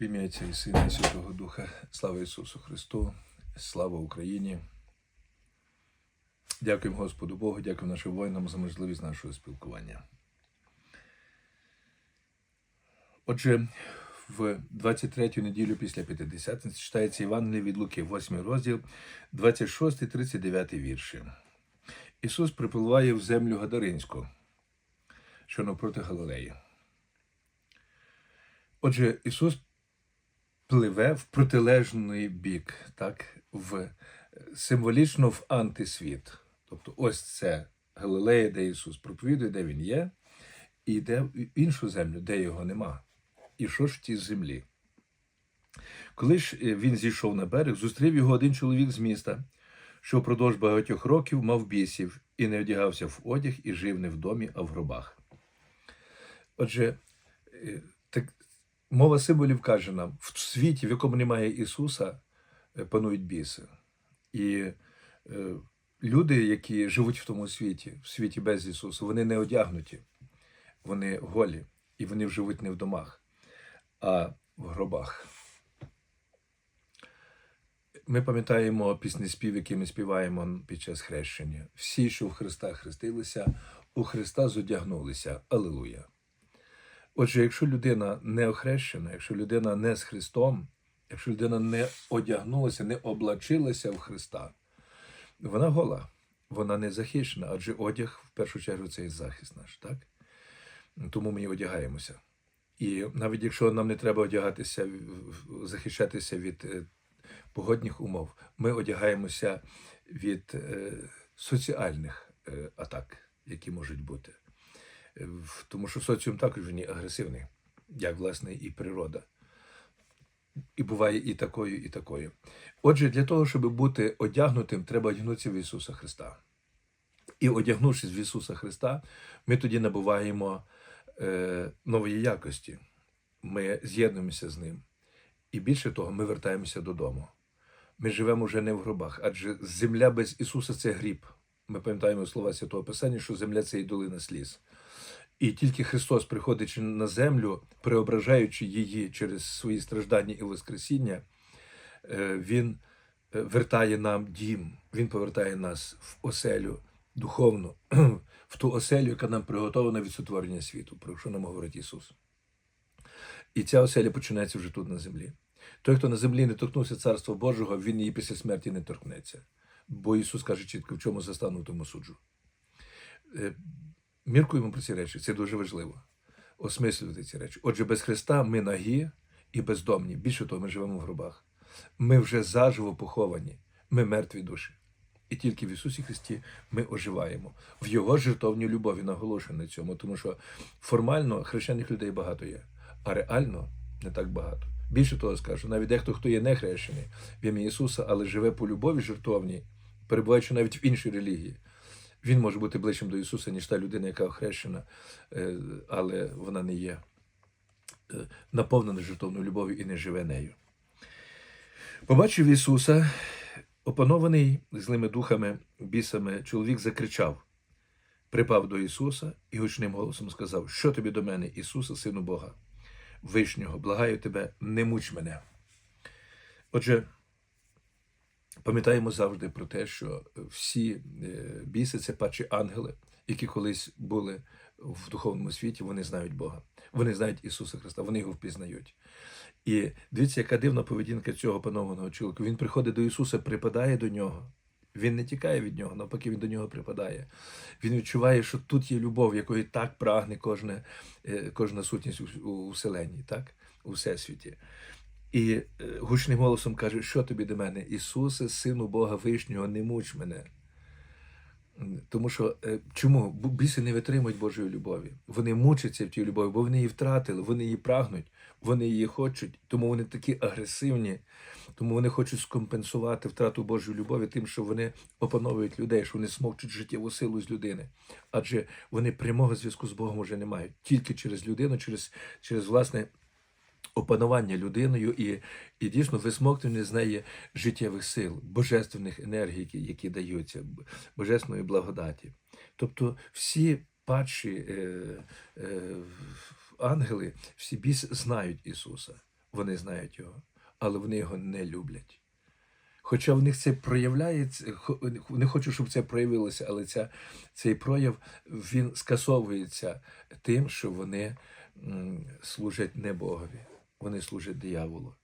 В ім'я Отця і Сина і Святого Духа. Слава Ісусу Христу, слава Україні. Дякуємо Господу Богу, дякуємо нашим воїнам за можливість нашого спілкування. Отже, в 23-ю неділю після П'ятидесятниці читається Євангеліє від Луки, 8 розділ, 26-39 вірші. Ісус припливає в землю Гадаринську, що навпроти Галилеї. Отже, Ісус пливе в протилежний бік, так, в, символічно в антисвіт. Тобто, ось це Галилея, де Ісус проповідує, де Він є, і йде в іншу землю, де його нема. І що ж в тій землі? Коли ж е, він зійшов на берег, зустрів його один чоловік з міста, що впродовж багатьох років мав бісів і не одягався в одяг і жив не в домі, а в гробах. Отже, е, мова символів каже нам, в світі, в якому немає Ісуса, е, панують біси. І е, люди, які живуть в тому світі, в світі без Ісуса, вони не одягнуті, вони голі, і вони живуть не в домах, а в гробах. Ми пам'ятаємо пісні спів, які ми співаємо під час хрещення. Всі, що в Христа хрестилися, у Христа зодягнулися. Алилуя. Отже, якщо людина не охрещена, якщо людина не з Христом, якщо людина не одягнулася, не облачилася в Христа, вона гола, вона не захищена, адже одяг в першу чергу це і захист наш, так? Тому ми і одягаємося. І навіть якщо нам не треба одягатися, захищатися від е, погодних умов, ми одягаємося від е, соціальних е, атак, які можуть бути. Тому що соціум також є агресивний, як власне і природа. І буває і такою, і такою. Отже, для того, щоб бути одягнутим, треба одягнутися в Ісуса Христа. І одягнувшись в Ісуса Христа, ми тоді набуваємо е, нової якості. Ми з'єднуємося з Ним. І більше того, ми вертаємося додому. Ми живемо вже не в гробах, адже земля без Ісуса це гріб. Ми пам'ятаємо слова Святого Писання, що земля це і долина сліз. І тільки Христос, приходячи на землю, преображаючи її через свої страждання і Воскресіння, е, Він е, вертає нам дім, Він повертає нас в оселю духовну, в ту оселю, яка нам приготована від сотворення світу, про що нам говорить Ісус. І ця оселя починається вже тут на землі. Той, хто на землі не торкнувся Царства Божого, він її після смерті не торкнеться. Бо Ісус каже чітко, в чому застану, тому суджу. Е, Міркуємо про ці речі, це дуже важливо. Осмислювати ці речі. Отже, без Христа ми нагі і бездомні. Більше того, ми живемо в гробах. Ми вже заживо поховані, ми мертві душі. І тільки в Ісусі Христі ми оживаємо. В Його жертовній любові наголошую на цьому, тому що формально хрещених людей багато є, а реально не так багато. Більше того скажу, навіть дехто, хто є не хрещений в ім'я Ісуса, але живе по любові жертовній, перебуваючи навіть в іншій релігії, він може бути ближчим до Ісуса, ніж та людина, яка охрещена, е, але вона не є е, наповнена жертовною любов'ю і не живе нею. Побачив Ісуса, опанований злими духами, бісами, чоловік закричав, припав до Ісуса і гучним голосом сказав: Що тобі до мене, Ісуса, Сину Бога, Вишнього, благаю тебе, не муч мене. Отже, пам'ятаємо завжди про те, що всі е, біси це пачі ангели, які колись були в духовному світі, вони знають Бога. Вони знають Ісуса Христа, вони його впізнають. І дивіться, яка дивна поведінка цього панованого чоловіка. Він приходить до Ісуса, припадає до нього. Він не тікає від нього, навпаки, він до нього припадає. Він відчуває, що тут є любов, якої так прагне кожне, е, кожна сутність у, у так? у всесвіті. І е, гучним голосом каже, що тобі до мене? Ісусе, Сину Бога Вишнього, не муч мене. Тому що е, чому біси не витримують Божої любові? Вони мучаться в тій любові, бо вони її втратили, вони її прагнуть, вони її хочуть, тому вони такі агресивні, тому вони хочуть скомпенсувати втрату Божої любові тим, що вони опановують людей, що вони смокчуть життєву силу з людини. Адже вони прямого зв'язку з Богом вже не мають тільки через людину, через, через власне опанування людиною і, і дійсно висмоктування з неї життєвих сил, божественних енергій, які, даються, божественної благодаті. Тобто всі падші е, е, ангели, всі біс знають Ісуса. вони знають його, але вони його не люблять. Хоча в них це проявляється, не хочу, щоб це проявилося, але ця, цей прояв він скасовується тим, що вони служать не Богові, вони служать дияволу.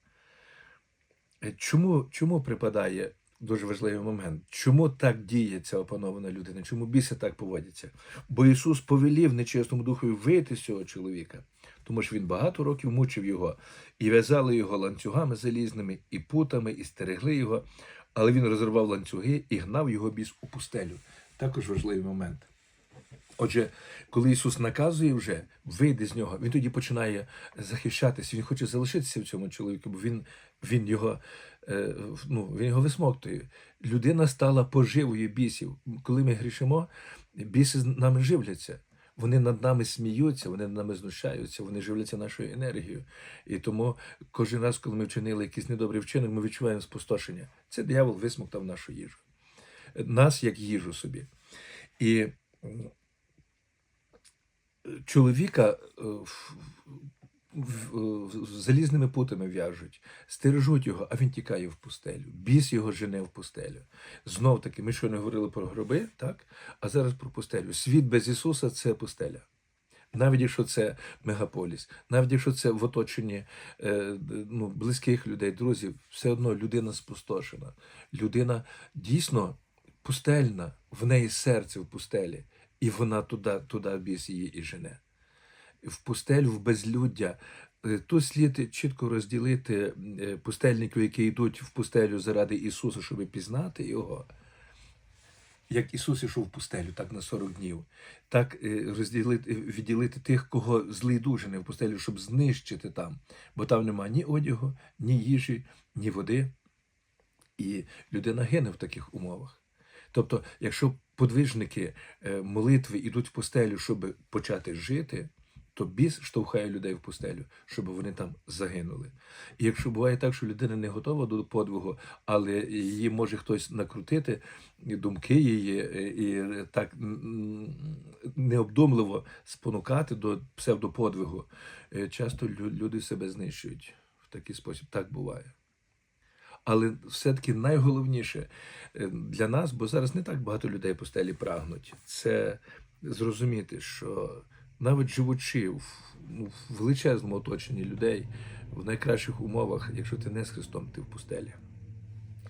Е, Чому, чому припадає дуже важливий момент? Чому так діє ця опанована людина? Чому біси так поводяться? Бо Ісус повелів нечесному духові вийти з цього чоловіка, тому що він багато років мучив його і в'язали його ланцюгами залізними, і путами, і стерегли його, але він розірвав ланцюги і гнав його біс у пустелю. Також важливий момент. Отже, коли Ісус наказує вже вийди з нього, він тоді починає захищатися. Він хоче залишитися в цьому чоловіку, бо він, він його е, ну, він його висмоктує. Людина стала поживою бісів. Коли ми грішимо, біси з нами живляться. Вони над нами сміються, вони над нами знущаються, вони живляться нашою енергією. І тому кожен раз, коли ми вчинили якийсь недобрий вчинок, ми відчуваємо спустошення. Це диявол висмоктав нашу їжу. Нас як їжу собі. І чоловіка е, залізними путами в'яжуть, стережуть його, а він тікає в пустелю. Біс його жене в пустелю. Знов таки, ми щойно говорили про гроби, так? а зараз про пустелю. Світ без Ісуса це пустеля. Навіть якщо це мегаполіс, навіть якщо це в оточенні е, ну, близьких людей, друзів, все одно людина спустошена. Людина дійсно пустельна, в неї серце в пустелі, і вона туди, туди біс її і жене. В пустелю, в безлюддя. Е, Тут слід чітко розділити е, пустельників, які йдуть в пустелю заради Ісуса, щоб пізнати Його. Як Ісус ішов в пустелю, так на 40 днів, так е, розділити, відділити тих, кого злий дух жене в пустелю, щоб знищити там, бо там нема ні одягу, ні їжі, ні води. І людина гине в таких умовах. Тобто, якщо подвижники е, молитви йдуть в пустелю, щоб почати жити, то біс штовхає людей в пустелю, щоб вони там загинули. І якщо буває так, що людина не готова до подвигу, але її може хтось накрутити, думки її, е, і так необдумливо спонукати до псевдоподвигу, е, часто лю- люди себе знищують в такий спосіб. Так буває. Але все-таки найголовніше е, для нас, бо зараз не так багато людей по стелі прагнуть, це зрозуміти, що навіть живучи ну, в величезному оточенні людей, в найкращих умовах, якщо ти не з Христом, ти в пустелі.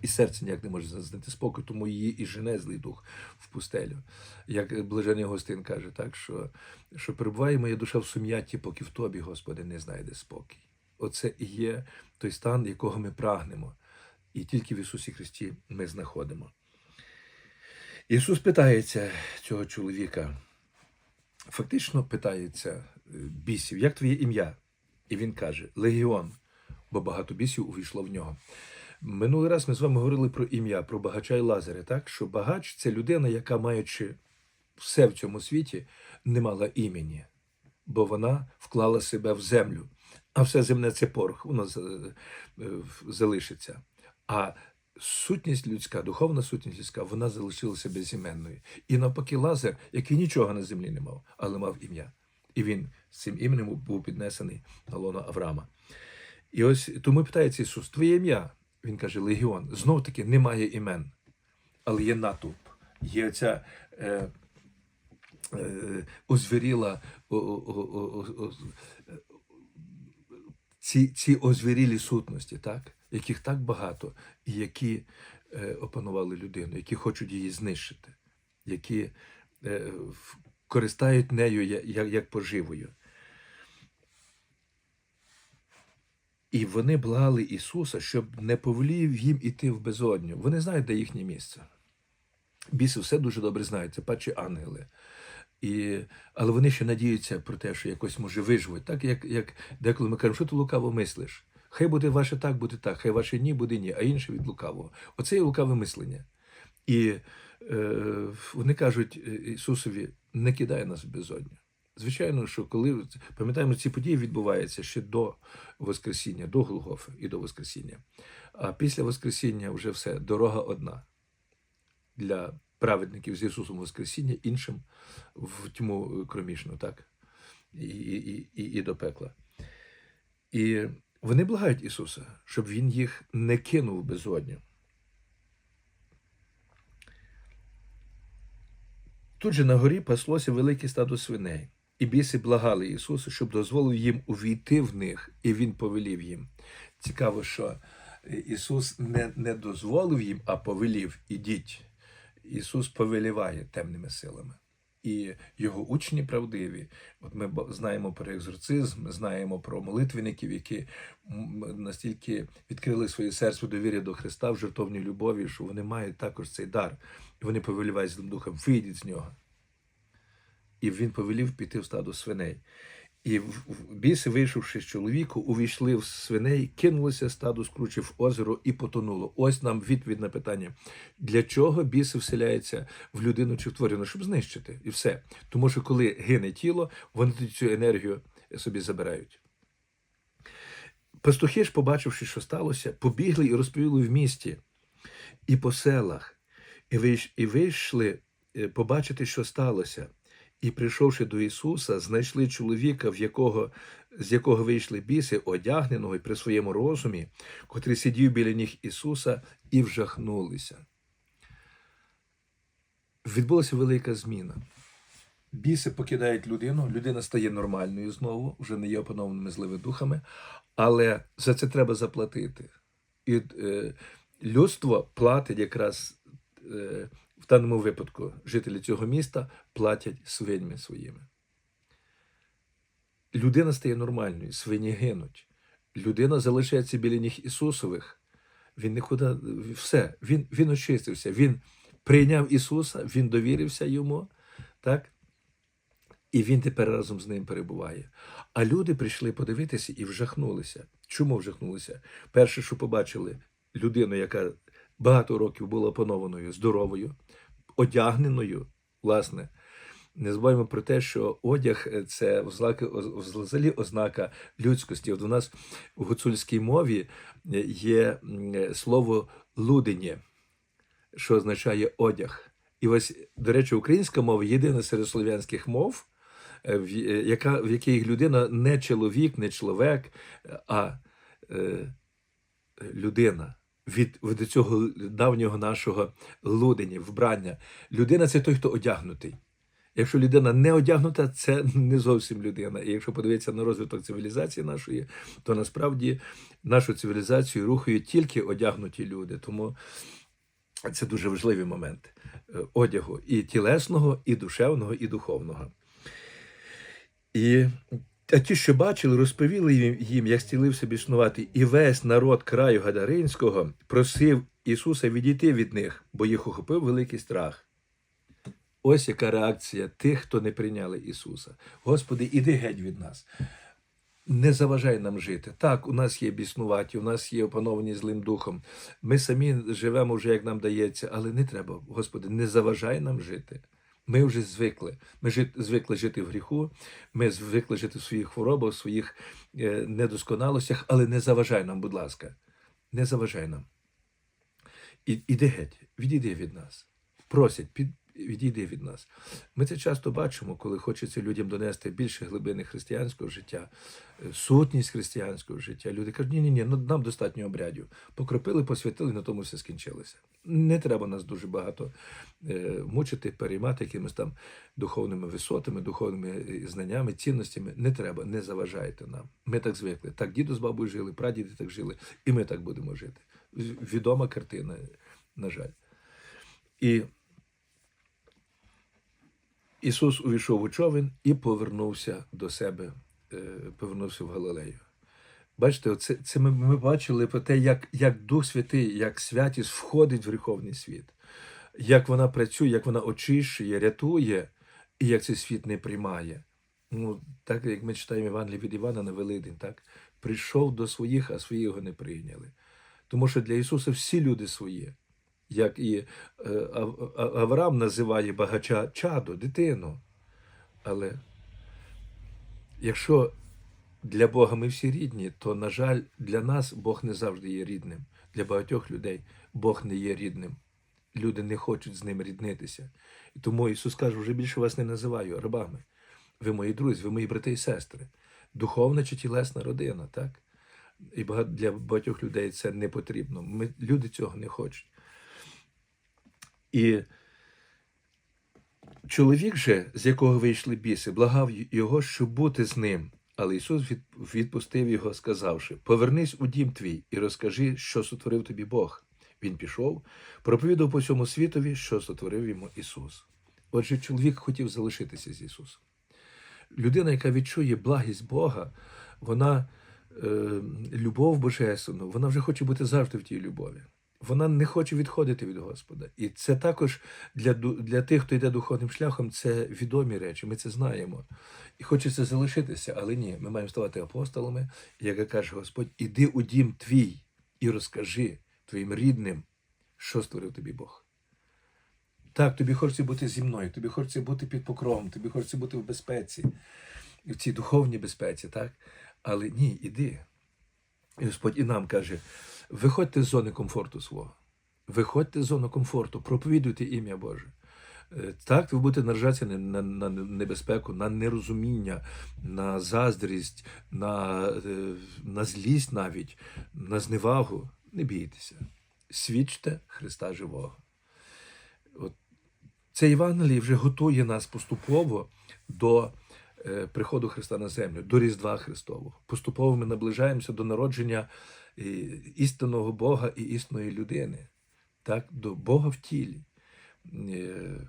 І серце ніяк не може знайти спокій, тому її і жене злий дух в пустелю. Як блажений Гостин каже, так, що, що перебуває моя душа в сум'ятті, поки в тобі, Господи, не знайде спокій. Оце і є той стан, якого ми прагнемо. І тільки в Ісусі Христі ми знаходимо. Ісус питається цього чоловіка, фактично питається е, бісів, як твоє ім'я? І він каже: Легіон, бо багато бісів увійшло в нього. Минулий раз ми з вами говорили про ім'я, про багача і Лазаря, так? Що багач це людина, яка, маючи все в цьому світі, не мала імені, бо вона вклала себе в землю. А все земне це порох, воно е, залишиться. А сутність людська, духовна сутність людська, вона залишилася безіменною. І навпаки, Лазар, який нічого на землі не мав, але мав ім'я. І він з цим іменем був піднесений на лоно Авраама. І ось тому питається Ісус, твоє ім'я? Він каже, Легіон. Знов таки немає імен, але є натовп. Є ця е, е, озвіріла, о, о, о, о, о, ці, ці озвірілі сутності, так? Яких так багато, і які е, опанували людину, які хочуть її знищити, які е, користають нею як, поживою. І вони благали Ісуса, щоб не повелів їм іти в безодню. Вони знають, де їхнє місце. Біси все дуже добре знають, це перші ангели. І, але вони ще надіються про те, що якось може виживуть. Так як, як деколи ми кажемо, що ти лукаво мислиш? Хай буде ваше так, буде так, хай ваше ні буде ні, а інше від лукавого. Оце є лукаве мислення. І е, вони кажуть е, Ісусові, не кидай нас в безодню. Звичайно, що коли пам'ятаємо, ці події відбуваються ще до Воскресіння, до Голгофи і до Воскресіння. А після Воскресіння вже все, дорога одна для праведників з Ісусом Воскресіння, іншим в тьму кромішну, так? І, і, і, і до пекла. І Вони благають Ісуса, щоб Він їх не кинув в безодню. Тут же на горі паслося велике стадо свиней, і біси благали Ісуса, щоб дозволив їм увійти в них, і Він повелів їм. Цікаво, що Ісус не, не дозволив їм, а повелів ідіть. Ісус повеліває темними силами. І його учні правдиві. От ми знаємо про екзорцизм, знаємо про молитвенників, які настільки відкрили своє серце довір'я до Христа в жертовній любові, що вони мають також цей дар. І вони повелівають Злим Духом, вийдіть з нього. І він повелів піти в стадо свиней. І біси, вийшовши з чоловіку, увійшли в свиней, кинулося стадо, скручив озеро і потонуло. Ось нам відповідь на питання: для чого біси вселяються в людину чи в? Щоб знищити, і все. Тому що коли гине тіло, вони цю енергію собі забирають. Пастухи ж, побачивши, що сталося, побігли і розповіли в місті і по селах, і вийшли е, побачити, що сталося. І, прийшовши до Ісуса, знайшли чоловіка, в якого, з якого вийшли біси, одягненого і при своєму розумі, котрий сидів біля ніг Ісуса, і вжахнулися. Відбулася велика зміна. Біси покидають людину, людина стає нормальною знову, вже не є опанованими злими духами, але за це треба заплатити. І е, людство платить якраз е, в даному випадку жителі цього міста платять свиньми своїми. Людина стає нормальною, свині гинуть. Людина залишається біля ніг Ісусових. Він нікуди, все, він, він очистився, він прийняв Ісуса, він довірився йому, так? І він тепер разом з ним перебуває. А люди прийшли подивитися і вжахнулися. Чому вжахнулися? Перше, що побачили людину, яка багато років була опанованою, здоровою, одягненою, власне. Не забуваємо про те, що одяг це ознака, взагалі ознака людськості. От у нас у гуцульській мові є слово лудење, що означає одяг. І ось, до речі, українська мова єдина серед слов'янських мов, е, в, е, яка, в якій людина не чоловік, не чоловік, а е, людина. Від, від цього давнього нашого лудення, вбрання. Людина це той, хто одягнутий. Якщо людина не одягнута, це не зовсім людина. І якщо подивитися на розвиток цивілізації нашої, то насправді нашу цивілізацію рухають тільки одягнуті люди. Тому це дуже важливий момент е, одягу і тілесного, і душевного, і духовного. І а ті, що бачили, розповіли їм, як стілився біснувати, і весь народ краю Гадаринського просив Ісуса відійти від них, бо їх охопив великий страх. Ось яка реакція тих, хто не прийняли Ісуса. Господи, іди геть від нас. Не заважай нам жити. Так, у нас є біснуваті, у нас є опановані злим духом. Ми самі живемо вже, як нам дається, але не треба, Господи, не заважай нам жити. Ми вже звикли. Ми жит, звикли жити в гріху, ми звикли жити в своїх хворобах, в своїх е, недосконалостях, але не заважай нам, будь ласка, не заважай нам. І, іди геть, відійди від нас. Просять, під, відійди від нас. Ми це часто бачимо, коли хочеться людям донести більше глибини християнського життя, е, сутність християнського життя. Люди кажуть, ні, ні, ні, нам достатньо обрядів. Покропили, посвятили, на тому все скінчилося. Не треба нас дуже багато е, мучити, переймати якимись там духовними висотами, духовними е, знаннями, цінностями. Не треба, не заважайте нам. Ми так звикли. Так діду з бабою жили, прадіди так жили, і ми так будемо жити. Відома картина, на жаль. І Ісус увійшов у човен і повернувся до себе, е, повернувся в Галилею. Бачите, це, це ми, ми бачили про те, як, як Дух Святий, як святість входить в гріховний світ, як вона працює, як вона очищує, рятує, і як цей світ не приймає. Ну, так як ми читаємо Євангеліє від Івана на Великдень, так? Прийшов до своїх, а свої його не прийняли. Тому що для Ісуса всі люди свої. Як і е, Авраам називає багача чадо, дитину. Але якщо для Бога ми всі рідні, то, на жаль, для нас Бог не завжди є рідним. Для багатьох людей Бог не є рідним. Люди не хочуть з ним ріднитися. І тому Ісус каже, вже більше вас не називаю рабами. Ви мої друзі, ви мої брати і сестри. Духовна чи тілесна родина, так? І для багатьох людей це не потрібно. Ми, люди цього не хочуть. І чоловік же, з якого вийшли біси, благав його, щоб бути з ним. Але Ісус відпустив його, сказавши: Повернись у дім твій і розкажи, що сотворив тобі Бог. Він пішов, проповідав по всьому світові, що сотворив йому Ісус. Отже, чоловік хотів залишитися з Ісусом. Людина, яка відчує благість Бога, вона е, любов божественну, вона вже хоче бути завжди в тій любові. Вона не хоче відходити від Господа. І це також для, для тих, хто йде духовним шляхом, це відомі речі. Ми це знаємо. І хочеться залишитися, але ні, ми маємо ставати апостолами, як каже Господь, іди у дім твій і розкажи твоїм рідним, що створив тобі Бог. Так, тобі хочеться бути зі мною, тобі хочеться бути під покровом, тобі хочеться бути в безпеці, в цій духовній безпеці, так? Але ні, іди. І Господь і нам каже: виходьте з зони комфорту свого, виходьте з зони комфорту, проповідуйте ім'я Боже. Е, Так, ви будете наражатися на, на, небезпеку, на нерозуміння, на заздрість, на, е, на злість навіть, на зневагу. Не бійтеся. Свідчте Христа живого. От це Євангеліє вже готує нас поступово до е, приходу Христа на землю, до Різдва Христового. Поступово ми наближаємося до народження істинного Бога і істинної людини, так, до Бога в тілі. Е,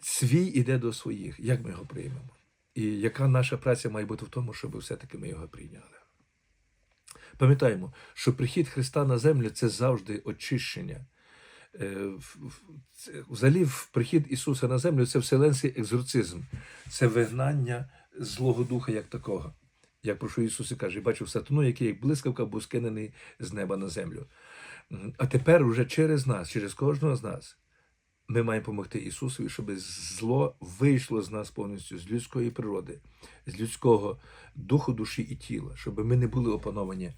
Свій іде до своїх. Як ми його приймемо? І яка наша праця має бути в тому, щоб все-таки ми його прийняли? Пам'ятаємо, що прихід Христа на землю це завжди очищення. Е, Взагалі, прихід Ісуса на землю це вселенський екзорцизм, це вигнання злого духа як такого. Як про що Ісус і каже, бачив сатану, який як блискавка був скинений з неба на землю. А тепер уже через нас, через кожного з нас, ми маємо допомогти Ісусові, щоб зло вийшло з нас повністю з людської природи, з людського духу, душі і тіла, щоб ми не були опановані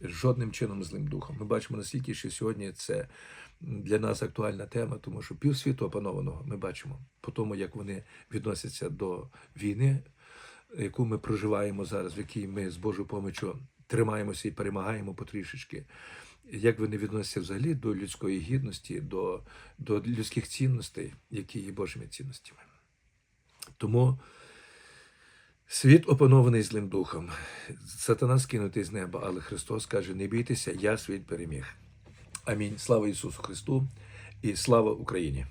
жодним чином злим духом. Ми бачимо наскільки, що сьогодні це для нас актуальна тема, тому що півсвіту опанованого ми бачимо по тому, як вони відносяться до війни, яку ми проживаємо зараз, в якій ми з Божою помічю тримаємося і перемагаємо потрішечки. Як вони відносяться взагалі до людської гідності, до, до людських цінностей, які є Божими цінностями. Тому світ опанований злим духом, сатана скинутий з неба, але Христос каже: не бійтеся, я світ переміг. Амінь. Слава Ісусу Христу і слава Україні!